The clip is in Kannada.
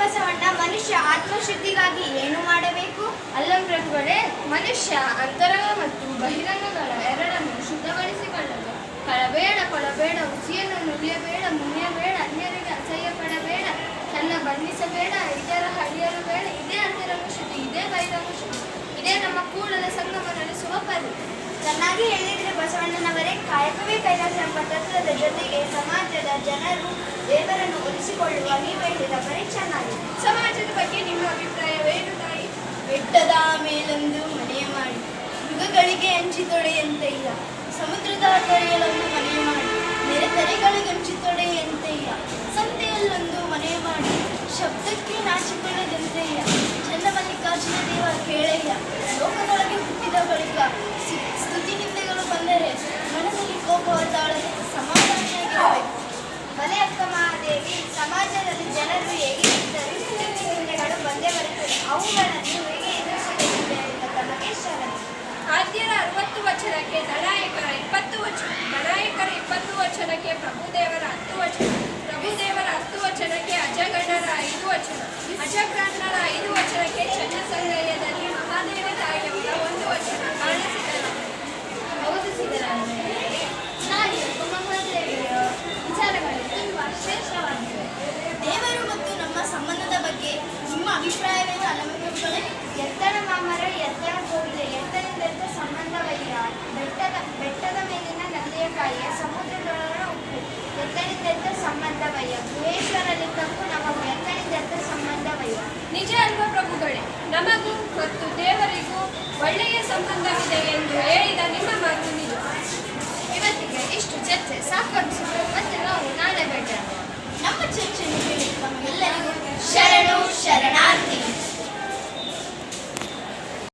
ಬಸವಣ್ಣ ಮನುಷ್ಯ ಆತ್ಮಶುದ್ಧಿಗಾಗಿ ಏನು ಮಾಡಬೇಕು? ಅಲ್ಲಂ ಪ್ರಭುಗಳೇ ಮನುಷ್ಯ ಅಂತರಂಗ ಮತ್ತು ಬಹಿರಂಗಗಳ ಎರಡನ್ನು ಶುದ್ಧಗೊಳಿಸಿಕೊಳ್ಳಲು ಕಳಬೇಡ ಕೊಳಬೇಡ ಉಸಿಯನ್ನು ನುಲಿಯಬೇಡ ಮುನಿಯಬೇಡ ಅನ್ಯರಿಗೆ ಅಸಹ್ಯ ಪಡಬೇಡ ತನ್ನ ಬಂಧಿಸಬೇಡ ಇದರ ಹಳಿಯಲು ಬೇಡ ಇದೇ ಅಂತರಂಗ ಶುದ್ಧಿ ಇದೇ ಬಹಿರಂಗ ಶುದ್ಧಿ ಇದೇ ನಮ್ಮ ಕೂಡಲ ಸಂಗಮ ನಡೆಸುವ ಪರಿ ಚೆನ್ನಾಗಿ ಹೇಳಿದ್ರೆ ಬಸವಣ್ಣನವರೇ ಕಾಯಕವೇ ಕೈಲಾಸ ಎಂಬ ತತ್ವದ ಜೊತೆಗೆ ಸಮಾಜದ ಜನರು ದೇವರನ್ನು ಒಲಿಸಿಕೊಳ್ಳುವ ನೀವು ಹೇಳಿದ ಬರೀ ಚೆನ್ನಾಗಿ ಸಮಾಜದ ಬಗ್ಗೆ ನಿಮ್ಮ ಅಭಿಪ್ರಾಯವೇನು ತಾಯಿ? ಬೆಟ್ಟದ ಮೇಲೊಂದು ಮನೆಯ ಮಾಡಿ ಯುಗಗಳಿಗೆ ಹಂಚಿ ಇಲ್ಲ. ಸಮುದ್ರದ ತೊರೆಯಲೊಂದು ಮನೆಯ ಮಾಡಿ ನೆರೆತರೆಗಳಿಗೆ ಹಂಚಿ ಇಲ್ಲ. ಸಂತೆಯಲ್ಲೊಂದು ಮನೆಯ ಮಾಡಿ, ಶಬ್ದಕ್ಕೆ ನಾಚಿಕೊಳ್ಳದಂತೆಯ್ಯ ಚನ್ನಮಲ್ಲಿಕಾರ್ಜುನ ದೇವ ಕೇಳಯ್ಯ 好，我们来。ಎತ್ತರ ಮಾಮರ, ಎತ್ತರ ಹೋಗಿದೆ ಎತ್ತರದೆತ್ತ ಸಂಬಂಧವಯ್ಯ ಬೆಟ್ಟದ ಬೆಟ್ಟದ ಮೇಲಿನ ನಂದಿಯಕಾಯಿಯ ಸಮುದ್ರದೊಳಗಿನ ಉಪ್ಪು. ಎತ್ತರದೆತ್ತ ಸಂಬಂಧವಯ್ಯ. ಗುಹೇಶ್ವರಲಿಂಗಕ್ಕೂ ನಮಗೂ ಎತ್ತರದೆತ್ತ ಸಂಬಂಧವಯ್ಯ. ನಿಜ ಅಲ್ವ ಪ್ರಭುಗಳೇ? ನಮಗೂ ಮತ್ತು ದೇವರಿಗೂ ಒಳ್ಳೆಯ ಸಂಬಂಧವಿದೆ ಎಂದು ಹೇಳಿದ